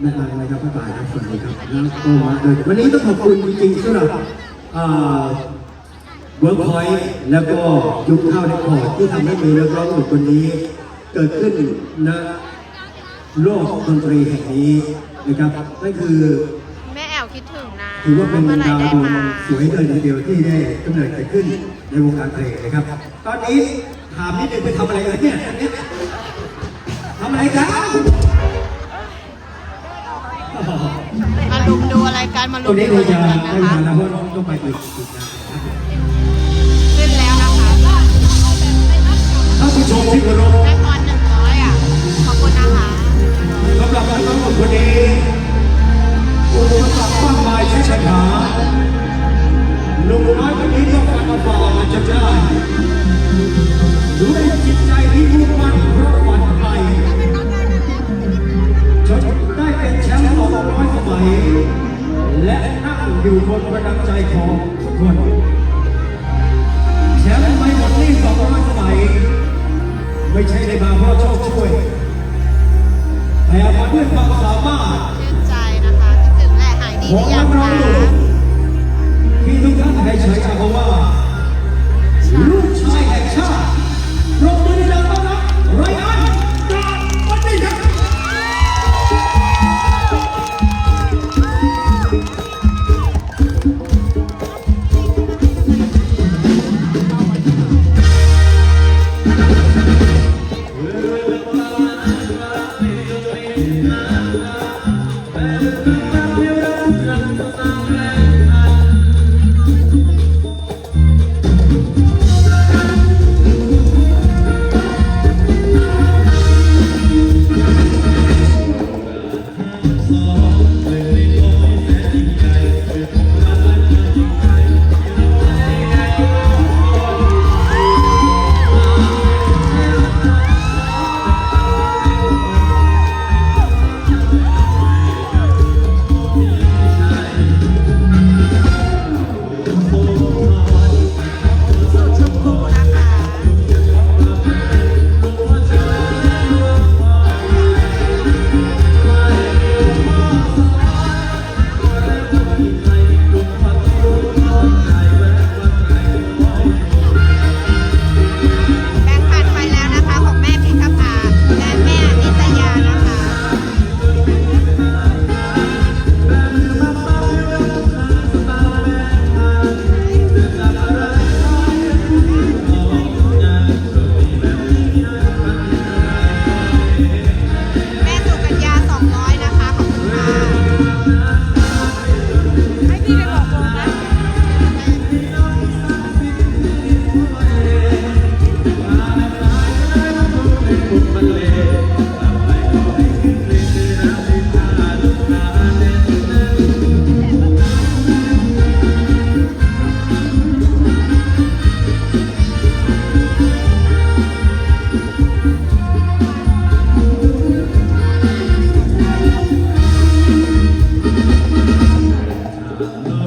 แม่นางนะครับพ่อตายครับสวัสดีครับแล้วก็มาเดินวันนี้ต้องขอบคุณจริงๆสำหรับเวิร์กพอยต์แล้วก็ยุคข้าวในคอร์ดที่ทำให้มีนักร้องหนุ่มคนนี้ เกิดขึ้นณโลกดนตรีแห่งนี้นะครับนั่นคือแม่แอลคิดถึงนะถือว่าเป็นดาวดวงสวยเลยทีเดียวที่ได้กำเนิดเกิดขึ้นในวงการเพลงนะครับ ตอนนี้ถามนิดนึงไปทำอะไรกันเนี่ยทำอะไรกัน มาลุมดูอะไรกันมาตลุรงมนี้ดูเราอะไรจะกันได้นะคะมาแล้วเพราะน้องต้องไปอีกอีกนะครับขึ้นแล้วนะคะท่านผู้ชมที่เคารพ ได้ต งอยู่บนประดับใจของทุกคนแชมป์ไม่หมดนี่สองร้อยสมัย ไม่ใช่ได้มาเพราะโชคช่วย แต่มาด้วยความสามารถชื่นใจนะคะคิดถึงแหละหายดีขหองรือยันังกร้องคะหนุ่มที่ทุกท่านให้ใช้คำว่า ลูกชายแห่งชาติ พี่ไปบอกโมนะมั No.